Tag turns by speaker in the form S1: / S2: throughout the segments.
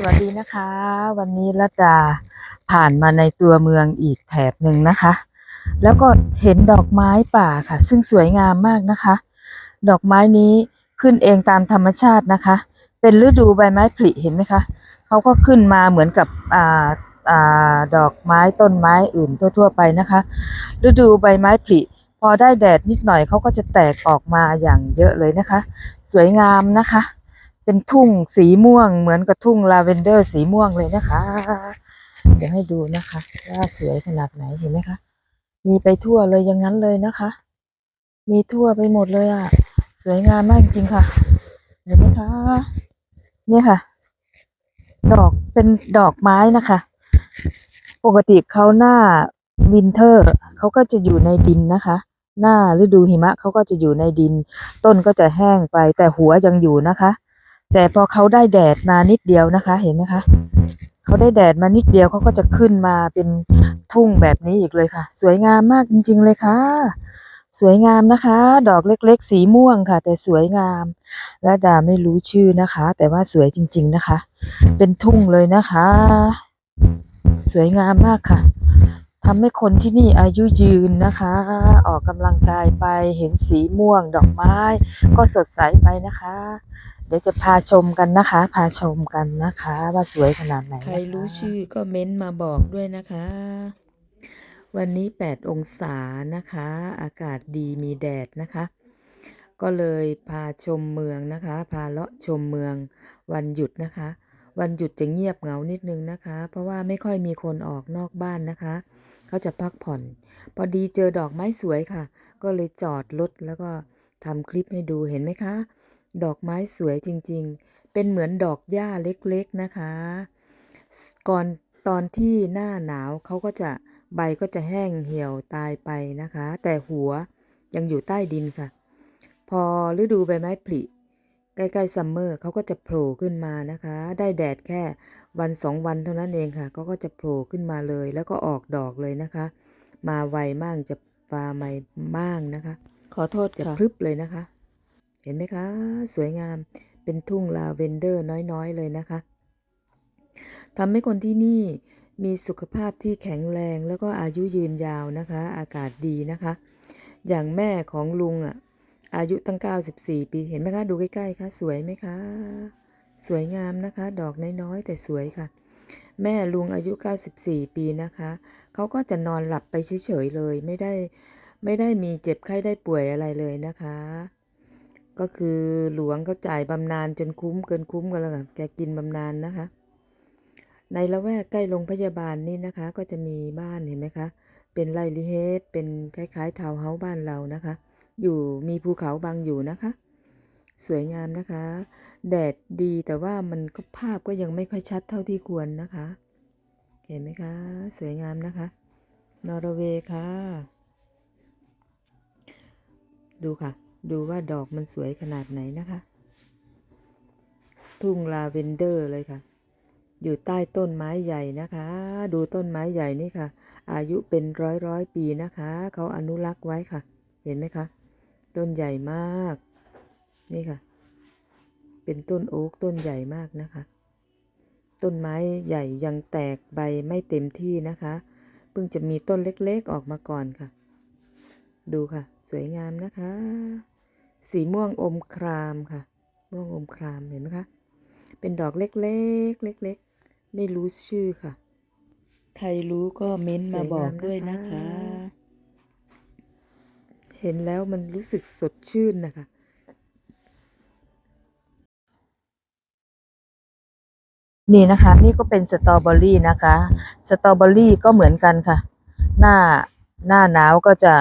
S1: สวัสดีนะคะ วันนี้ละดาผ่านมาในตัวเมืองอีกแถบหนึ่งนะคะ แล้วก็เห็นดอกไม้ป่าค่ะ ซึ่งสวยงามมากนะคะ ดอกไม้นี้ขึ้นเองตามธรรมชาตินะคะ เป็นฤดูใบไม้ผลิเห็นไหมคะเขาก็ขึ้นมาเหมือนกับอ่าอ่าดอกไม้ต้นไม้อื่นทั่ว ๆ ไปนะคะ ฤดูใบไม้ผลิพอได้แดดนิดหน่อยเขาก็จะแตกออกมาอย่างเยอะเลยนะคะ สวยงามนะคะ เป็นทุ่งสีม่วง เหมือนกับทุ่งลาเวนเดอร์สีม่วงเลยนะคะ เดี๋ยวให้ดูนะคะว่าสวยขนาดไหนเห็นไหมคะ มีไปทั่วเลยอย่างนั้นเลยนะคะ มีทั่วไปหมดเลยอะ สวยงามมากจริงค่ะ เห็นไหมคะเนี่ยค่ะ ดอกเป็นดอกไม้นะคะ ปกติเขาหน้าวินเทอร์เขาก็จะอยู่ในดินนะคะ หน้าฤดูหิมะเขาก็จะอยู่ในดิน ต้นก็จะแห้งไปแต่หัวยังอยู่นะคะ แต่พอเขาได้แดดมานิดเดียวนะคะ เห็นไหมคะเขาได้แดดมานิดเดียวเขาก็จะขึ้นมาเป็นทุ่งแบบนี้อีกเลยค่ะ สวยงามมากจริง ๆ เลยค่ะ สวยงามนะคะ ดอกเล็ก ๆ สีม่วงค่ะ แต่สวยงามและดาไม่รู้ชื่อนะคะ แต่ว่าสวยจริง ๆนะคะ เป็นทุ่งเลยนะคะ สวยงามมากค่ะทำให้คนที่นี่อายุยืนนะคะ ออกกำลังกายไปเห็นสีม่วงดอกไม้ ก็สดใสไปนะคะ เดี๋ยวจะพาชมกันนะคะ พาชมกันนะคะ ว่าสวยขนาดไหน
S2: ใครรู้ชื่อก็เม้นต์มาบอกด้วยนะคะ วันนี้ 8 องศานะคะ อากาศดีมีแดดนะคะ ก็เลยพาชมเมืองนะคะ พาเลาะชมเมืองวันหยุดนะคะ วันหยุดจะเงียบเหงานิดนึงนะคะ เพราะว่าไม่ค่อยมีคนออกนอกบ้านนะคะ เขาจะพักผ่อน พอดีเจอดอกไม้สวยค่ะ ก็เลยจอดรถแล้วก็ทำคลิปให้ดูเห็นไหมคะ ดอกไม้สวยจริงๆ เป็นเหมือนดอกหญ้าเล็กๆนะคะ ก่อนตอนที่หน้าหนาวเขาก็จะใบก็จะแห้งเหี่ยวตายไปนะคะ แต่หัวยังอยู่ใต้ดินค่ะ พอฤดูใบไม้ผลิใกล้ๆซัมเมอร์เขาก็จะโผล่ขึ้นมานะคะ ได้แดดแค่วันสองวันเท่านั้นเองค่ะเขาก็จะโผล่ขึ้นมาเลย แล้วก็ออกดอกเลยนะคะ มาไวมากจะปลาไม่มากนะคะ
S1: ขอโทษ
S2: จะ
S1: ค่ะ
S2: พรึบเลยนะคะเห็นไหมคะ สวยงามเป็นทุ่งลาเวนเดอร์น้อยๆเลยนะคะทำให้คนที่นี่มีสุขภาพที่แข็งแรงแล้วก็อายุยืนยาวนะคะ อากาศดีนะคะ อย่างแม่ของลุงอะอายุตั้ง 94 ปีเห็นไหมคะ ดูใกล้ๆคะสวยไหมคะ สวยงามนะคะ ดอกน้อยๆแต่สวยค่ะ แม่ลุงอายุ 94 ปีนะคะเขาก็จะนอนหลับไปเฉยๆเลย ไม่ได้ไม่ได้มีเจ็บไข้ได้ป่วยอะไรเลยนะคะ ก็คือหลวงเขาจ่ายบำนาญจนคุ้มเกินคุ้มกันแล้วค่ะแกกินบำนาญนะคะ ในละแวกใกล้โรงพยาบาลนี่นะคะ ก็จะมีบ้านเห็นไหมคะ เป็นไร่ลิเฮดเป็นคล้ายๆทาวน์เฮาส์บ้านเรานะคะ อยู่มีภูเขาบังอยู่นะคะ สวยงามนะคะ แดดดีแต่ว่ามันก็ภาพก็ยังไม่ค่อยชัดเท่าที่ควรนะคะ เห็นไหมคะ สวยงามนะคะ นอร์เวย์ค่ะ ดูค่ะ ดูว่าดอกมันสวยขนาดไหนนะคะ ทุ่งลาเวนเดอร์เลยค่ะ อยู่ใต้ต้นไม้ใหญ่นะคะ ดูต้นไม้ใหญ่นี่ค่ะ อายุเป็นร้อยร้อยปีนะคะ เขาอนุรักษ์ไว้ค่ะ เห็นไหมคะ ต้นใหญ่มาก นี่ค่ะ เป็นต้นโอ๊กต้นใหญ่มากนะคะ ต้นไม้ใหญ่ยังแตกใบไม่เต็มที่นะคะ เพิ่งจะมีต้นเล็กๆออกมาก่อนค่ะ ดูค่ะ สวยงามนะคะ สีม่วงอมครามค่ะ ม่วงอมครามเห็นไหมคะ เป็นดอกเล็กๆ เล็กๆ ไม่รู้ชื่อค่ะ
S1: ใครรู้ก็เม้นต์มาบอกด้วยนะคะ
S2: เห็นแล้วมันรู้สึกสดชื่นนะคะ
S1: นี่นะคะนี่ก็เป็นสตรอเบอรี่นะคะ สตรอเบอรี่ก็เหมือนกันค่ะ หน้าหน้าหนาวก็จะ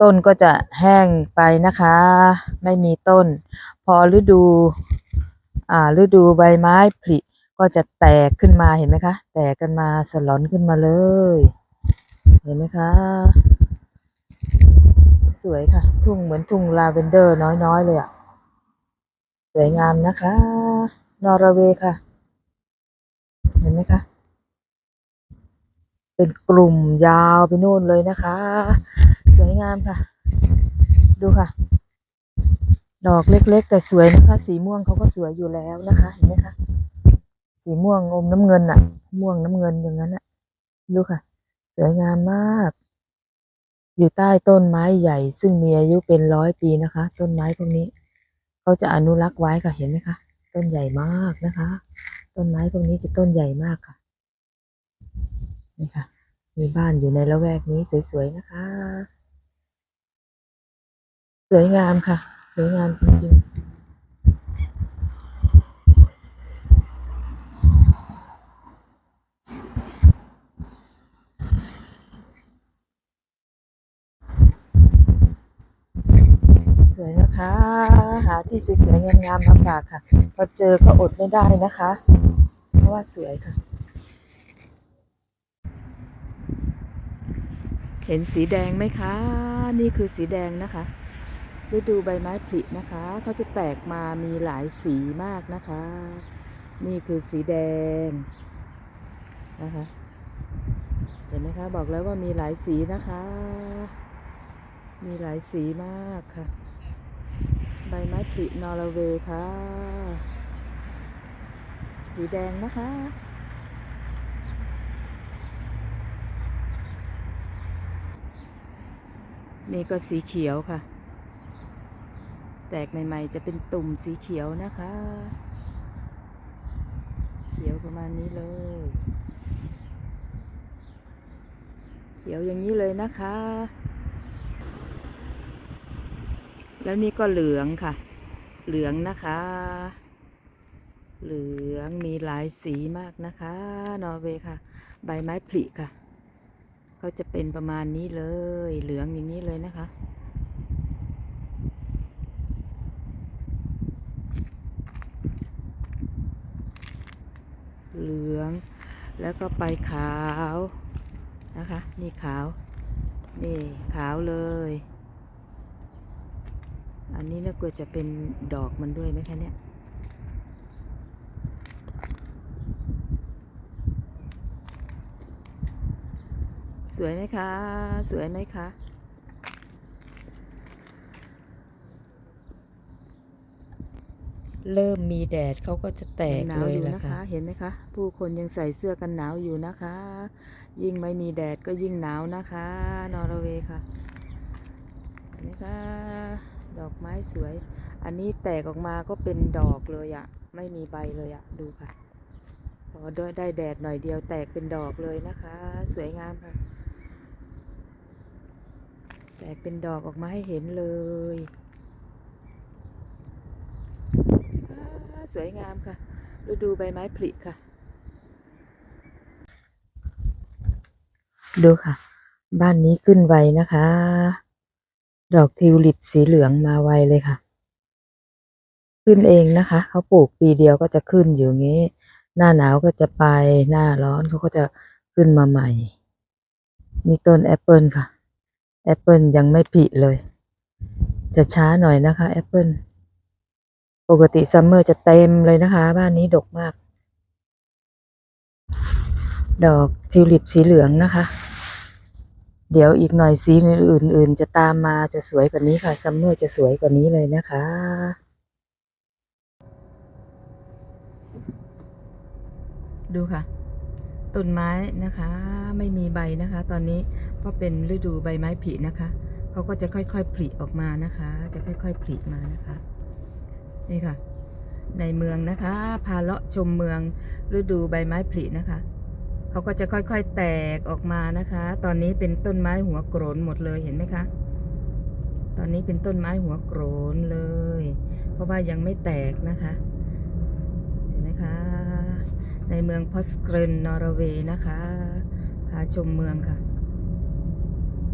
S1: ต้นก็จะแห้งไปนะคะ ไม่มีต้น พอฤดู อ่าฤดูใบไม้ผลิก็จะแตกขึ้นมาเห็นไหมคะ แตกกันมาสลอนขึ้นมาเลย เห็นไหมคะ สวยค่ะ ทุ่งเหมือนทุ่งลาเวนเดอร์น้อยๆเลยอะสวยงามนะคะ นอร์เวย์ค่ะ เห็นไหมคะ เป็นกลุ่มยาวไปนู่นเลยนะคะ สวยงามค่ะ ดูค่ะ ดอกเล็ก ๆ แต่สวยนะคะ สีม่วงเขาก็สวยอยู่แล้วนะคะ เห็นไหมคะ
S2: สีม่วงอมน้ำเงินอะม่วงน้ำเงินอย่างนั้นอะดูค่ะ สวยงามมาก อยู่ใต้ต้นไม้ใหญ่ ซึ่งมีอายุเป็นร้อยปีนะคะ ต้นไม้พวกนี้เขาจะอนุรักษ์ไว้ค่ะเห็นไหมคะต้นใหญ่มากนะคะ ต้นไม้พวกนี้จะต้นใหญ่มากค่ะนี่ค่ะ มีบ้านอยู่ในละแวกนี้สวยๆนะคะ สวยงามค่ะ สวยงามจริงๆสวยนะคะ หาที่สวยๆงามๆมาฝากค่ะ พอเจอก็อดไม่ได้นะคะ เพราะว่าสวยค่ะ เห็นสีแดงไหมคะ นี่คือสีแดงนะคะ ฤดูใบไม้ผลินะคะเขาจะแตกมามีหลายสีมากนะคะ นี่คือสีแดงนะคะเห็นไหมคะบอกแล้วว่ามีหลายสีนะคะ มีหลายสีมากค่ะ ใบไม้ผลินอร์เวย์ค่ะ สีแดงนะคะนี่ก็สีเขียวค่ะ แตกใหม่ๆ จะเป็นตุ่มสีเขียวนะคะ เขียวประมาณนี้เลย เขียวอย่างนี้เลยนะคะ แล้วนี่ก็เหลืองค่ะ เหลืองนะคะ เหลืองมีหลายสีมากนะคะ นอร์เวย์ค่ะ ใบไม้ผลิค่ะ ก็จะเป็นประมาณนี้เลย เหลืองอย่างนี้เลยนะคะ เหลื อง แล้วก็ไปขาวนะคะ นี่ขาว นี่ขาวเลย อันนี้น่ากลัวจะเป็นดอกมันด้วยไหมคะเนี่ยสวยไหมคะ สวยไหมคะ เริ่มมีแดดเขาก็จะแตกเลยนะคะ เห็นไหมคะ ผู้คนยังใส่เสื้อกันหนาวอยู่นะคะ ยิ่งไม่มีแดดก็ยิ่งหนาวนะคะ นอร์เวย์ค่ะเห็นไหมคะดอกไม้สวย อันนี้แตกออกมาก็เป็นดอกเลยอะไม่มีใบเลยอะดูค่ะพอได้ได้แดดหน่อยเดียวแตกเป็นดอกเลยนะคะ สวยงามค่ะ แตกเป็นดอกออกมาให้เห็นเลยอ่า สวยงามค่ะ ฤดูใบไม้ผลิค่ะ ดูค่ะ บ้านนี้ขึ้นไวนะคะ ดอกทิวลิปสีเหลืองมาไวเลยค่ะ ขึ้นเองนะคะ เขาปลูกปีเดียวก็จะขึ้นอยู่งี้ หน้าหนาวก็จะไป หน้าร้อนเขาก็จะขึ้นมาใหม่ นี่ต้นแอปเปิลค่ะ แอปเปิลยังไม่ผลิเลย จะช้าหน่อยนะคะแอปเปิล ปกติซัมเมอร์จะเต็มเลยนะคะ บ้านนี้ดกมาก ดอกทิวลิปสีเหลืองนะคะ เดี๋ยวอีกหน่อยสีอื่น ๆ จะตามมาจะสวยกว่านี้ค่ะซัมเมอร์จะสวยกว่านี้เลยนะคะดูค่ะ ต้นไม้นะคะไม่มีใบนะคะ ตอนนี้เพราะเป็นฤดูใบไม้ผลินะคะ เขาก็จะค่อยๆผลิออกมานะคะ จะค่อยๆผลิมานะคะ นี่ค่ะ ในเมืองนะคะ พาเลาะชมเมืองฤดูใบไม้ผลินะคะ เขาก็จะค่อยๆแตกออกมานะคะ ตอนนี้เป็นต้นไม้หัวโกรนหมดเลยเห็นไหมคะ ตอนนี้เป็นต้นไม้หัวโกรนเลย เพราะว่ายังไม่แตกนะคะ เห็นไหมคะ ในเมืองพอสเกรนนอร์เวย์นะคะ พาชมเมืองค่ะ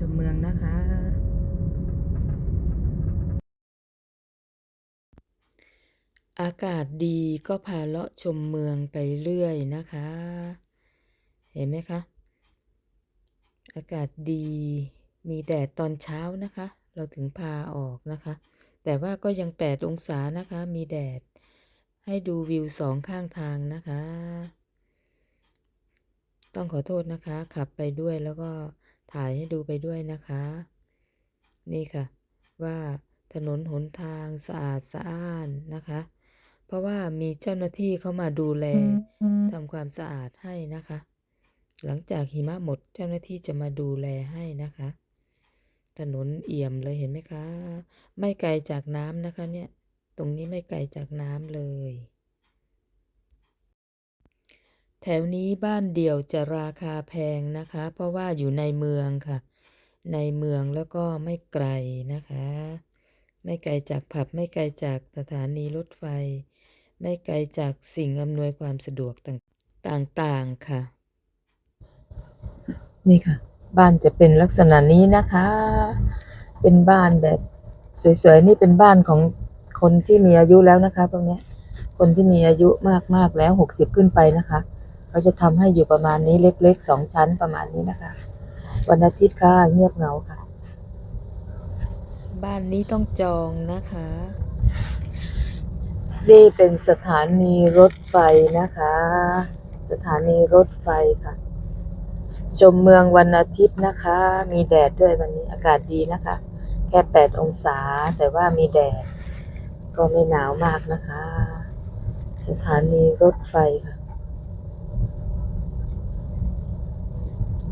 S2: ชมเมืองนะคะ อากาศดีก็พาเลาะชมเมืองไปเรื่อยนะคะ เห็นไหมคะ อากาศดีมีแดดตอนเช้านะคะ เราถึงพาออกนะคะ แต่ว่าก็ยัง 8 องศานะคะ มีแดด ให้ดูวิวสองข้างทางนะคะ ต้องขอโทษนะคะ ขับไปด้วยแล้วก็ถ่ายให้ดูไปด้วยนะคะ นี่ค่ะ ว่าถนนหนทางสะอาดสะอ้านนะคะ เพราะว่ามีเจ้าหน้าที่เข้ามาดูแลทำความสะอาดให้นะคะ หลังจากหิมะหมดเจ้าหน้าที่จะมาดูแลให้นะคะ ถนนเอี่ยมเลยเห็นไหมคะ ไม่ไกลจากน้ำนะคะเนี่ย ตรงนี้ไม่ไกลจากน้ำเลย แถวนี้บ้านเดี่ยวจะราคาแพงนะคะ เพราะว่าอยู่ในเมืองค่ะ ในเมืองแล้วก็ไม่ไกลนะคะ ไม่ไกลจากผับไม่ไกลจากสถานีรถไฟ ไม่ไกลจากสิ่งอำนวยความสะดวกต่างๆค่ะ
S1: นี่ค่ะ บ้านจะเป็นลักษณะนี้นะคะ เป็นบ้านแบบสวยๆนี่เป็นบ้านของคนที่มีอายุแล้วนะคะตรงนี้คนที่มีอายุมากๆแล้วหกสิบขึ้นไปนะคะเขาจะทำให้อยู่ประมาณนี้เล็กๆสองชั้นประมาณนี้นะคะ วันอาทิตย์ค่ะเงียบเหงาค่ะ
S2: บ้านนี้ต้องจองนะคะ
S1: นี่เป็นสถานีรถไฟนะคะ สถานีรถไฟค่ะ ชมเมืองวันอาทิตย์นะคะ มีแดดด้วยวันนี้อากาศดีนะคะ แค่8องศาแต่ว่ามีแดด ก็ไม่หนาวมากนะคะ สถานีรถไฟค่ะ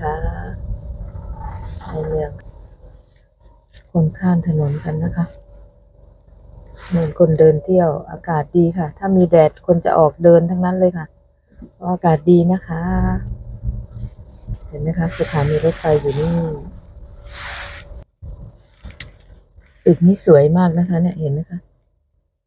S1: ค่ะในเมือง คนข้ามถนนกันนะคะเหมือนคนเดินเที่ยวอากาศดีค่ะ ถ้ามีแดดคนจะออกเดินทั้งนั้นเลยค่ะเพราะอากาศดีนะคะ เห็นไหมคะสถานีรถไฟอยู่นี่ตึกนี้สวยมากนะคะ เนี่ยเห็นไหมคะ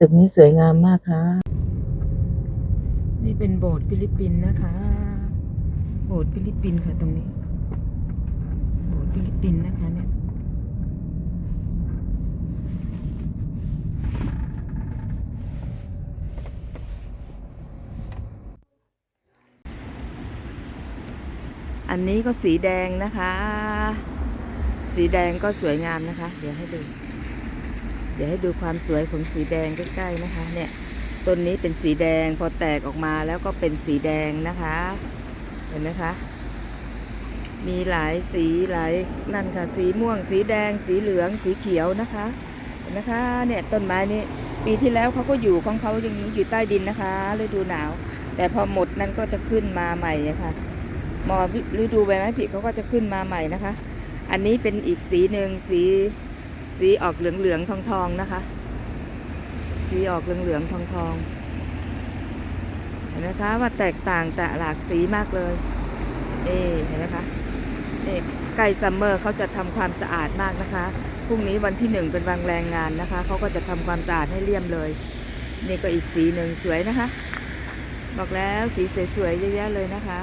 S1: ตึกนี้สวยงามมากค่ะ
S2: นี่เป็นโบสถ์ฟิลิปปินส์นะคะ โบสถ์ฟิลิปปินส์ค่ะตรงนี้ โบสถ์ฟิลิปปินส์นะคะเนี่ย อันนี้ก็สีแดงนะคะ สีแดงก็สวยงามนะคะ เดี๋ยวให้ดู เดี๋ยวให้ดูความสวยของสีแดงใกล้ๆนะคะ เนี่ย ต้นนี้เป็นสีแดงพอแตกออกมาแล้วก็เป็นสีแดงนะคะ เห็นไหมคะ มีหลายสีหลายนั่นค่ะ สีม่วง สีแดง สีเหลือง สีเขียวนะคะ เห็นไหมคะ เนี่ยต้นไม้นี้ปีที่แล้วเขาก็อยู่ของเขาอย่างนี้อยู่ใต้ดินนะคะฤดูหนาว แต่พอหมดนั้นก็จะขึ้นมาใหม่ะค่ะ มอฤดูใบไม้ผลิเขาก็จะขึ้นมาใหม่นะคะ อันนี้เป็นอีกสีหนึ่งสีสีออกเหลืองเหลืองทองทองนะคะ สีออกเหลืองเหลืองทองทองเห็นไหมคะว่าแตกต่างแต่หลากสีมากเลยนี่เห็นไหมคะนี่ใกล้ซัมเมอร์เขาจะทำความสะอาดมากนะคะพรุ่งนี้วันที่หนึ่งเป็นวันแรงงานนะคะเขาก็จะทำความสะอาดให้เลี่ยมเลย นี่ก็อีกสีหนึ่งสวยนะคะ บอกแล้วสีสวยๆเยอะแยะเลยนะคะ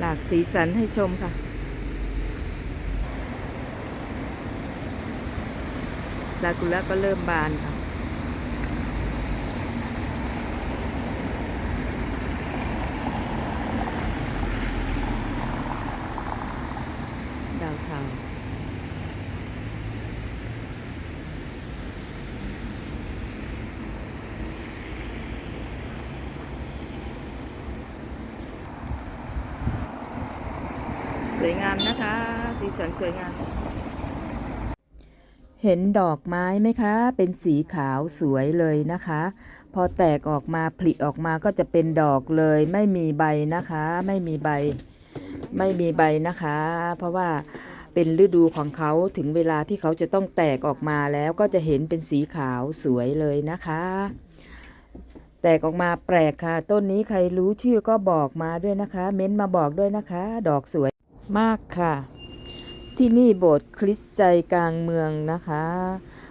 S2: หลากสีสันให้ชมค่ะ ซากุระก็เริ่มบานค่ะ ดาวเทาสวยงามนะคะ สีสันสวยงาม เห็นดอกไม้ไหมคะ เป็นสีขาวสวยเลยนะคะ พอแตกออกมาผลิออกมาก็จะเป็นดอกเลย ไม่มีใบนะคะ ไม่มีใบ ไม่มีใบนะคะ เพราะว่าเป็นฤดูของเขาถึงเวลาที่เขาจะต้องแตกออกมาแล้วก็จะเห็นเป็นสีขาวสวยเลยนะคะ แตกออกมาแปลกค่ะ ต้นนี้ใครรู้ชื่อก็บอกมาด้วยนะคะ เม้นมาบอกด้วยนะคะ ดอกสวย มากค่ะ ที่นี่โบสถ์คริสต์ใจกลางเมืองนะคะ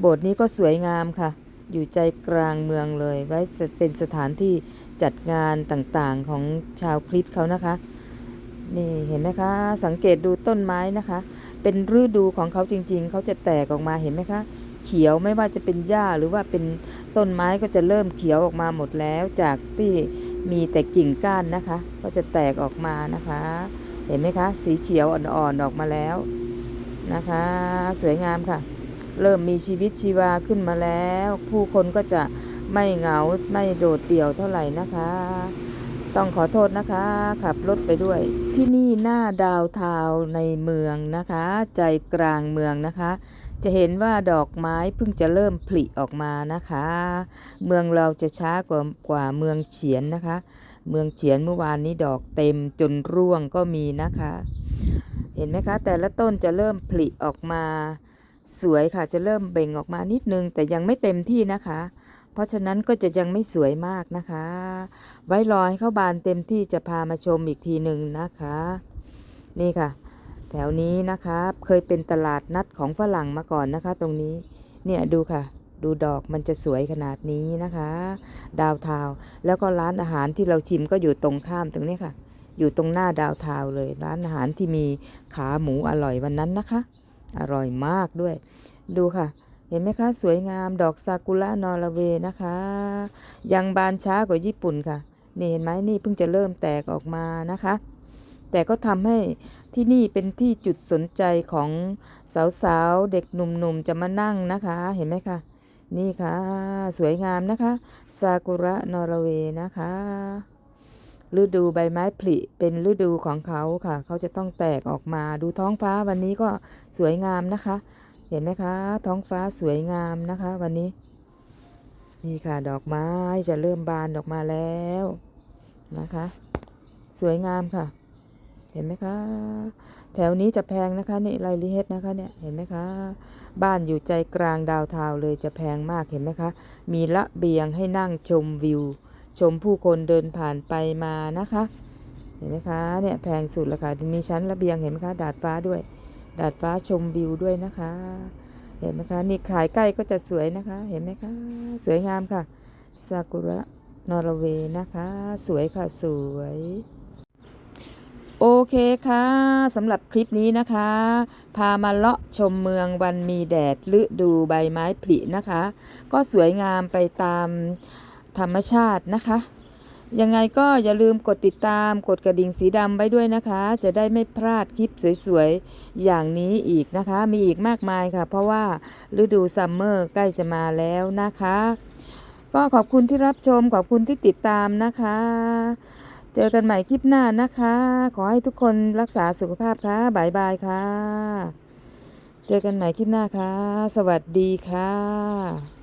S2: โบสถ์นี้ก็สวยงามค่ะ อยู่ใจกลางเมืองเลย ไว้เป็นสถานที่จัดงานต่างๆของชาวคริสต์เขานะคะ นี่เห็นไหมคะ สังเกตดูต้นไม้นะคะ เป็นฤดูของเขาจริง ๆ เขาจะแตกออกมาเห็นไหมคะเขียวไม่ว่าจะเป็นหญ้าหรือว่าเป็นต้นไม้ก็จะเริ่มเขียวออกมาหมดแล้วจากที่มีแต่กิ่งก้านนะคะ ก็จะแตกออกมานะคะ เห็นไหมคะ สีเขียวอ่อนๆออกมาแล้วนะคะ สวยงามค่ะ เริ่มมีชีวิตชีวาขึ้นมาแล้ว ผู้คนก็จะไม่เหงาไม่โดดเดี่ยวเท่าไหร่นะคะ ต้องขอโทษนะคะ ขับรถไปด้วย ที่นี่หน้าดาวทาวในเมืองนะคะ ใจกลางเมืองนะคะ จะเห็นว่าดอกไม้เพิ่งจะเริ่มผลิออกมานะคะ เมืองเราจะช้ากว่ากว่าเมืองเฉียนนะคะ เมืองเฉียนเมื่อวานนี้ดอกเต็มจนร่วงก็มีนะคะ เห็นไหมคะ แต่ละต้นจะเริ่มผลิออกมาสวยค่ะจะเริ่มเบ่งออกมานิดนึง แต่ยังไม่เต็มที่นะคะ เพราะฉะนั้นก็จะยังไม่สวยมากนะคะ ไว้รอให้เข้าบานเต็มที่จะพามาชมอีกทีหนึ่งนะคะ นี่ค่ะ แถวนี้นะคะเคยเป็นตลาดนัดของฝรั่งมาก่อนนะคะ ตรงนี้เนี่ยดูค่ะ ดูดอกมันจะสวยขนาดนี้นะคะ ดาวเทาวแล้วก็ร้านอาหารที่เราชิมก็อยู่ตรงข้ามตรงนี้ค่ะ อยู่ตรงหน้าดาวเทาวเลย ร้านอาหารที่มีขาหมูอร่อยวันนั้นนะคะ อร่อยมากด้วย ดูค่ะ เห็นไหมคะ สวยงามดอกซากุระนอร์เวย์นะคะ ยังบานช้ากว่าญี่ปุ่นค่ะ นี่เห็นไหมนี่เพิ่งจะเริ่มแตกออกมานะคะแต่ก็ทำให้ที่นี่เป็นที่จุดสนใจของสาวๆ เด็กหนุ่มๆ จะมานั่งนะคะ เห็นไหมคะ นี่ค่ะ สวยงามนะคะซากุระนอร์เวย์นะคะ ฤดูใบไม้ผลิเป็นฤดูของเขาค่ะ เขาจะต้องแตกออกมาดูท้องฟ้าวันนี้ก็สวยงามนะคะ เห็นไหมคะ ท้องฟ้าสวยงามนะคะ วันนี้ นี่ค่ะดอกไม้จะเริ่มบานออกมาแล้วนะคะ สวยงามค่ะ เห็นไหมคะ แถวนี้จะแพงนะคะนี่ไรลิเฮดนะคะเนี่ยเห็นไหมคะบ้านอยู่ใจกลางดาวเทาวเลยจะแพงมากเห็นไหมคะ มีระเบียงให้นั่งชมวิว ชมผู้คนเดินผ่านไปมานะคะ เห็นไหมคะเนี่ยแพงสุดแล้วค่ะมีชั้นระเบียงเห็นไหมคะดาดฟ้าด้วย ดาดฟ้าชมวิวด้วยนะคะ เห็นไหมคะนี่ขายใกล้ก็จะสวยนะคะ เห็นไหมคะสวยงามค่ะซากุระนอร์เวย์นะคะ สวยค่ะสวย โอเคค่ะสำหรับคลิปนี้นะคะ พามาเลาะชมเมืองวันมีแดดฤดูใบไม้ผลินะคะ ก็สวยงามไปตามธรรมชาตินะคะ ยังไงก็อย่าลืมกดติดตามกดกระดิ่งสีดำไว้ด้วยนะคะ จะได้ไม่พลาดคลิปสวยๆ อย่างนี้อีกนะคะ มีอีกมากมายค่ะ เพราะว่าฤดูซัมเมอร์ใกล้จะมาแล้วนะคะ ก็ขอบคุณที่รับชมขอบคุณที่ติดตามนะคะ เจอกันใหม่คลิปหน้านะคะ ขอให้ทุกคนรักษาสุขภาพค่ะบายบายค่ะ เจอกันใหม่คลิปหน้าค่ะ สวัสดีค่ะ